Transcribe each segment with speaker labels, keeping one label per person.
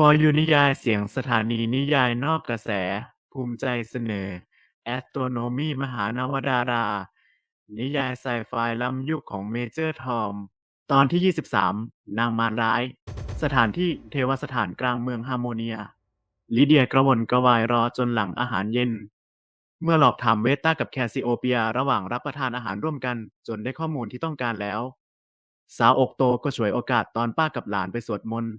Speaker 1: For You นิยายเสียงสถานีนิยายนอกกระแส ภูมิใจเสนอ Astronomy มหานวดารา นิยายไซไฟล้ำยุคของเมเจอร์ทอม ตอนที่ 23 นางมารร้าย สถานที่เทวสถานกลางเมืองฮาร์โมเนีย ลิเดียกระวนกระวายรอจนหลังอาหารเย็น เมื่อหลอกถามเวต้ากับแคสซิโอเปียระหว่างรับประทานอาหารร่วมกันจนได้ข้อมูลที่ต้องการแล้ว สาวอกโตก็ฉวยโอกาสตอนป้ากับหลานไปสวดมนต์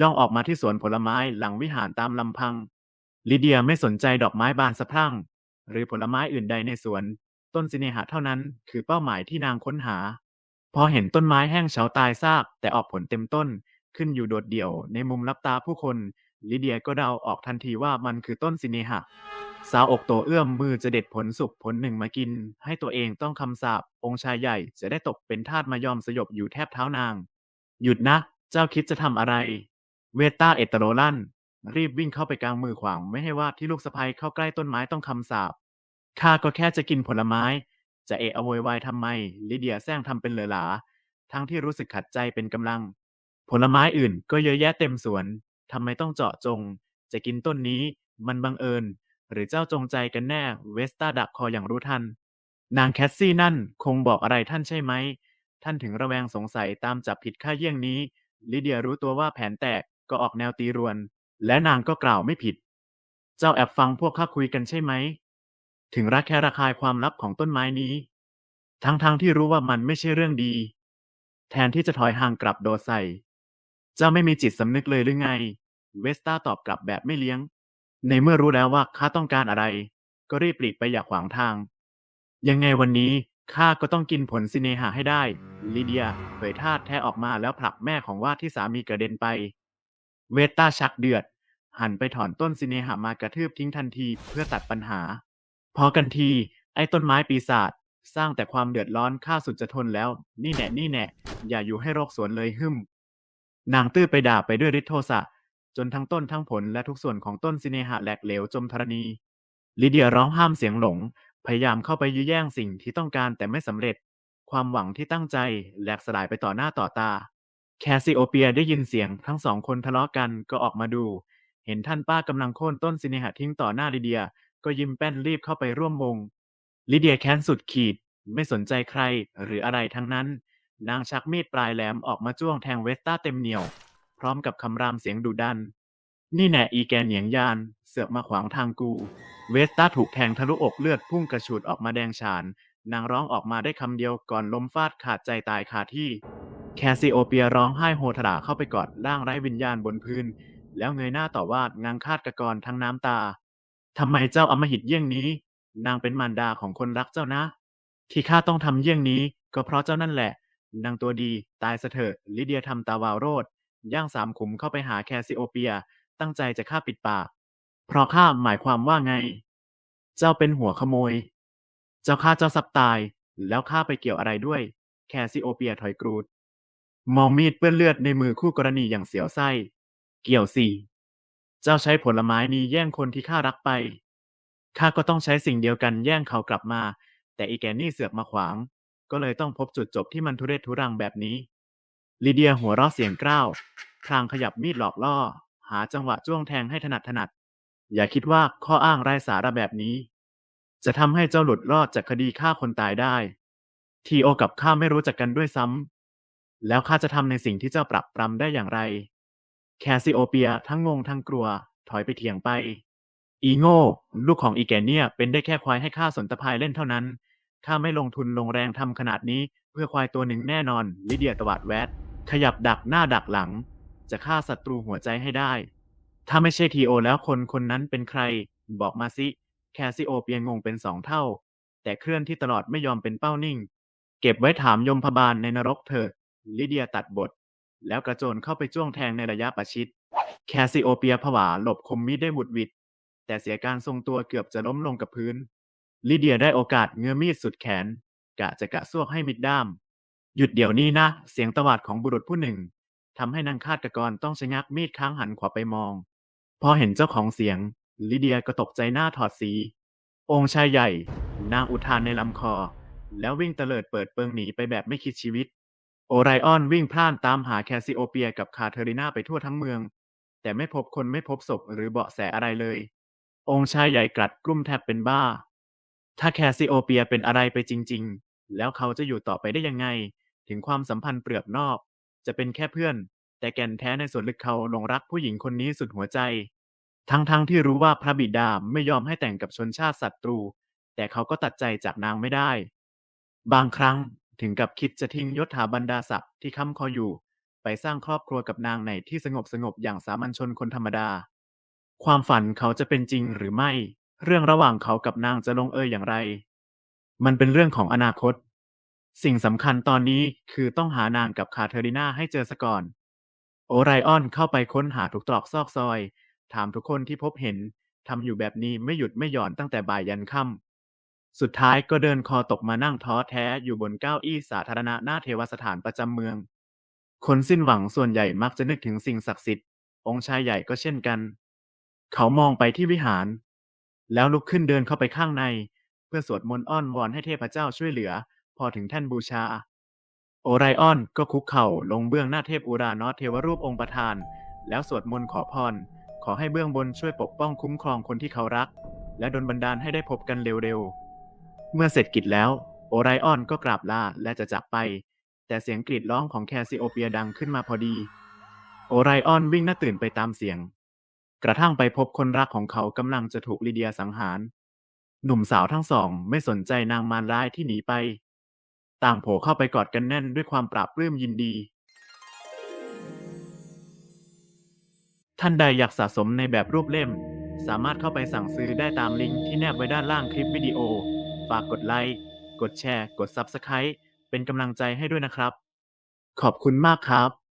Speaker 1: ย่องออกมาที่สวนผลไม้หลังวิหารตามลำพัง ลิเดียไม่สนใจดอกไม้บานสะพรั่ง หรือผลไม้อื่นใดในสวน ต้นสิเนหะเท่านั้นคือเป้าหมายที่นางค้นหา พอเห็นต้นไม้แห้งเฉาตายซาก แต่ออกผลเต็มต้น ขึ้นอยู่โดดเดี่ยวในมุมลับตาผู้คน ลิเดียก็เดาออกทันทีว่ามันคือต้นสิเนหะสาวอกโตเอื้อมมือจะเด็ดผลสุกผลหนึ่งมากิน ให้ตัวเองต้องคำสาปองค์ชายใหญ่จะได้ตกเป็นทาสมายอมสยบอยู่แทบเท้านาง หยุดนะ เจ้าคิดจะทำอะไร เวตาเอตโรลันรีบวิ่งเข้าไปกลางมือขวางไม่ให้ว่าที่ลูกสะใภ้เข้าใกล้ต้นไม้ต้องคำสาปข้าก็แค่จะกินผลไม้ จะเอะอะโวยวายทำไม ลิเดียแซงทำเป็นเหลอหลา ทั้งที่รู้สึกขัดใจเป็นกำลัง ผลไม้อื่นก็เยอะแยะเต็มสวนทำไมต้องเจาะจง จะกินต้นนี้ มันบังเอิญ หรือเจ้าจงใจกันแน่ เวสตาดักคออย่างรู้ทัน นางแคสซี่นั่นคงบอกอะไรท่านใช่ไหม ท่านถึงระแวงสงสัยตามจับผิดข้าเยี่ยงนี้ ลิเดียรู้ตัวว่าแผนแตก ก็ออกแนวตีรวน และนางก็กล่าวไม่ผิด เจ้าแอบฟังพวกข้าคุยกันใช่ไหม ถึงรักแค่ระคายความลับของต้นไม้นี้ ทั้งๆทที่รู้ว่ามันไม่ใช่เรื่องดี แทนที่จะถอยห่างกลับโดดใส่ เจ้าไม่มีจิตสำนึกเลยหรือไง เวสตาตอบกลับแบบไม่เลี้ยง ในเมื่อรู้แล้วว่าข้าต้องการอะไร ก็รีบปลีกไปอย่าขวางทาง ยังไงวันนี้ข้าก็ต้องกินผลสิเนหาให้ได้ ลิเดียเผยท่าแท้ออกมาแล้วผลักแม่ของว่าที่สามีกระเด็นไป เวตตาชักเดือด หันไปถอนต้นสิเนหามากระทืบทิ้งทันทีเพื่อตัดปัญหา พอกันที ไอ้ต้นไม้ปีศาจสร้างแต่ความเดือดร้อนข้าสุดจะทนแล้ว นี่แน่นี่แน่อย่าอยู่ให้โรคสวนเลยหึมนางตื้อไปด่าไปด้วยฤทธิโทสะจนทั้งต้นทั้งผลและทุกส่วนของต้นสิเนหะแหลกเหลวจมธรณี ลิเดียร้องห้ามเสียงหลง พยายามเข้าไปยื้อแย่งสิ่งที่ต้องการแต่ไม่สำเร็จ ความหวังที่ตั้งใจแหลกสลายไปต่อหน้าต่อตา แคสซิโอเปียได้ยินเสียงทั้งสองคนทะเลาะกันก็ออกมาดู เห็นท่านป้ากำลังโค่นต้นสิเนหะทิ้งต่อหน้าลิเดีย ก็ยิ้มแป้นรีบเข้าไปร่วมวงลิเดียแค้นสุดขีด ไม่สนใจใครหรืออะไรทั้งนั้น นางชักมีดปลายแหลมออกมาจ้วงแทงเวสต้าเต็มเหนียว พร้อมกับคำรามเสียงดุดัน นี่แน่อีแกเหนียงยาน เสือกมาขวางทางกู เวสต้าถูกแทงทะลุอกเลือดพุ่งกระฉูดออกมาแดงฉาน นางร้องออกมาได้คำเดียวก่อนล้มฟาดขาดใจตายคาที่ แคสซิโอเปียร้องไห้โฮทราเข้าไปกอดร่างไร้วิญญาณบนพื้น แล้วเงยหน้าต่อว่านางคาดกระกรทั้งน้ำตา ทำไมเจ้าอำมหิตเยี่ยงนี้ นางเป็นมารดาของคนรักเจ้านะ ที่ข้าต้องทำเยี่ยงนี้ ก็เพราะเจ้านั่นแหละ นางตัวดีตายซะเถอะลิเดียทำตาวาวโรดย่างสามขุมเข้าไปหาแคสซิโอเปีย ตั้งใจจะฆ่าปิดปาก เพราะข้าหมายความว่าไง เจ้าเป็นหัวขโมย เจ้าฆ่าเจ้าสับตาย แล้วข้าไปเกี่ยวอะไรด้วย แคสซิโอเปียถอยกรูด มองมีดเปื้อนเลือดในมือคู่กรณีอย่างเสียวไส้ เกี่ยวสิเจ้าใช้ผลไม้นี้แย่งคนที่ข้ารักไป ข้าก็ต้องใช้สิ่งเดียวกันแย่งเขากลับมา แต่อีแกนี่เสือกมาขวาง ก็เลยต้องพบจุดจบที่มันทุเรศทุรังแบบนี้ ลิเดียหัวเราะเสียงกร้าว พลางขยับมีดหลอกล่อ หาจังหวะจ้วงแทงให้ถนัดถนัด อย่าคิดว่าข้ออ้างไร้สาระแบบนี้ จะทำให้เจ้าหลุดรอดจากคดีฆ่าคนตายได้ ทีโอกับข้าไม่รู้จักกันด้วยซ้ำ แล้วข้าจะทำในสิ่งที่เจ้าปรับปรำได้อย่างไร แคสซิโอเปียทั้งงงทั้งกลัว ถอยไปเถียงไป อีโง่ ลูกของอีแกเนียเป็นได้แค่ควายให้ข้าสนตะพายเล่นเท่านั้น ข้าไม่ลงทุนลงแรงทำขนาดนี้เพื่อควายตัวหนึ่งแน่นอน ลิเดียตวาดแวด ขยับดักหน้าดักหลัง จะฆ่าศัตรูหัวใจให้ได้ ถ้าไม่ใช่ทีโอแล้วคนคนนั้นเป็นใคร บอกมาสิ แคสซิโอเปียงงเป็นสองเท่า แต่เคลื่อนที่ตลอดไม่ยอมเป็นเป้านิ่ง เก็บไว้ถามยมพบาลในนรกเถิด ลิเดียตัดบท แล้วกระโจนเข้าไปจ้วงแทงในระยะประชิด แคสซิโอเปียผวาหลบคมมีดได้บุดวิด แต่เสียการทรงตัวเกือบจะล้มลงกับพื้น ลิเดียได้โอกาสเงื้อมีดสุดแขน กะจะกะซวกให้มิดด้าม หยุดเดี๋ยวนี้นะ เสียงตวาดของบุรุษผู้หนึ่งทำให้นางคาดกรต้องชะงักมีดค้างหันขวาไปมอง พอเห็นเจ้าของเสียง ลิเดียก็ตกใจหน้าถอดสี องค์ชายใหญ่นางอุทานในลำคอ แล้ววิ่งเตลิดเปิดเปิงหนีไปแบบไม่คิดชีวิต โอไรออนวิ่งพล่านตามหาแคสซิโอเปียกับคาเทอรินาไปทั่วทั้งเมือง แต่ไม่พบคนไม่พบศพหรือเบาะแสอะไรเลย องค์ชายใหญ่กลัดกลุ้มแทบเป็นบ้า ถ้าแคสซิโอเปียเป็นอะไรไปจริง ๆ แล้วเขาจะอยู่ต่อไปได้ยังไง ถึงความสัมพันธ์เปลือกนอก จะเป็นแค่เพื่อน แต่แก่นแท้ในส่วนลึกเขาหลงรักผู้หญิงคนนี้สุดหัวใจ ทั้งๆทที่รู้ว่าพระบิดาไม่ยอมให้แต่งกับชนชาติศัตรู แต่เขาก็ตัดใจจากนางไม่ได้ บางครั้ง ถึงกับคิดจะทิ้งยศถาบรรดาศักดิ์ที่ค้ำคออยู่ ไปสร้างครอบครัวกับนางในที่สงบสงบอย่างสามัญชนคนธรรมดา ความฝันเขาจะเป็นจริงหรือไม่ เรื่องระหว่างเขากับนางจะลงเอยอย่างไร มันเป็นเรื่องของอนาคต สิ่งสำคัญตอนนี้คือต้องหานางกับคาเทอริน่าให้เจอซะก่อน โอไรออนเข้าไปค้นหาทุกตรอกซอกซอย ถามทุกคนที่พบเห็นทำอยู่แบบนี้ไม่หยุดไม่หย่อนตั้งแต่บ่ายยันค่ำ สุดท้ายก็เดินคอตกมานั่งท้อแท้อยู่บนเก้าอี้สาธารณะหน้าเทวสถานประจำเมือง คนสิ้นหวังส่วนใหญ่มักจะนึกถึงสิ่งศักดิ์สิทธิ์องค์ชายใหญ่ก็เช่นกัน เขามองไปที่วิหาร แล้วลุกขึ้นเดินเข้าไปข้างใน เพื่อสวดมนต์อ้อนวอนให้เทพเจ้าช่วยเหลือ พอถึงแท่นบูชา โอไรออนก็คุกเข่าลงเบื้องหน้าเทพอุรานอสเทวรูปองค์ประธาน แล้วสวดมนต์ขอพร ขอให้เบื้องบนช่วยปกป้องคุ้มครองคนที่เขารัก และดลบันดาลให้ได้พบกันเร็วๆ เมื่อเสร็จกิจแล้วโอไรออนก็กราบลาและจะจากไป แต่เสียงกรีดร้องของแคสซิโอเปียดังขึ้นมาพอดี โอไรออนวิ่งหน้าตื่นไปตามเสียง กระทั่งไปพบคนรักของเขากำลังจะถูกลีเดียสังหาร หนุ่มสาวทั้งสองไม่สนใจนางมารร้ายที่หนีไป ต่างโผล่เข้าไปกอดกันแน่นด้วยความปราบปลื้มยินดี ท่านใดอยากสะสมในแบบรูปเล่ม สามารถเข้าไปสั่งซื้อได้ตามลิงก์ที่แนบไว้ด้านล่างคลิปวิดีโอ ฝากกดไลค์ กดแชร์ กด Subscribe เป็นกำลังใจให้ด้วยนะครับ ขอบคุณมากครับ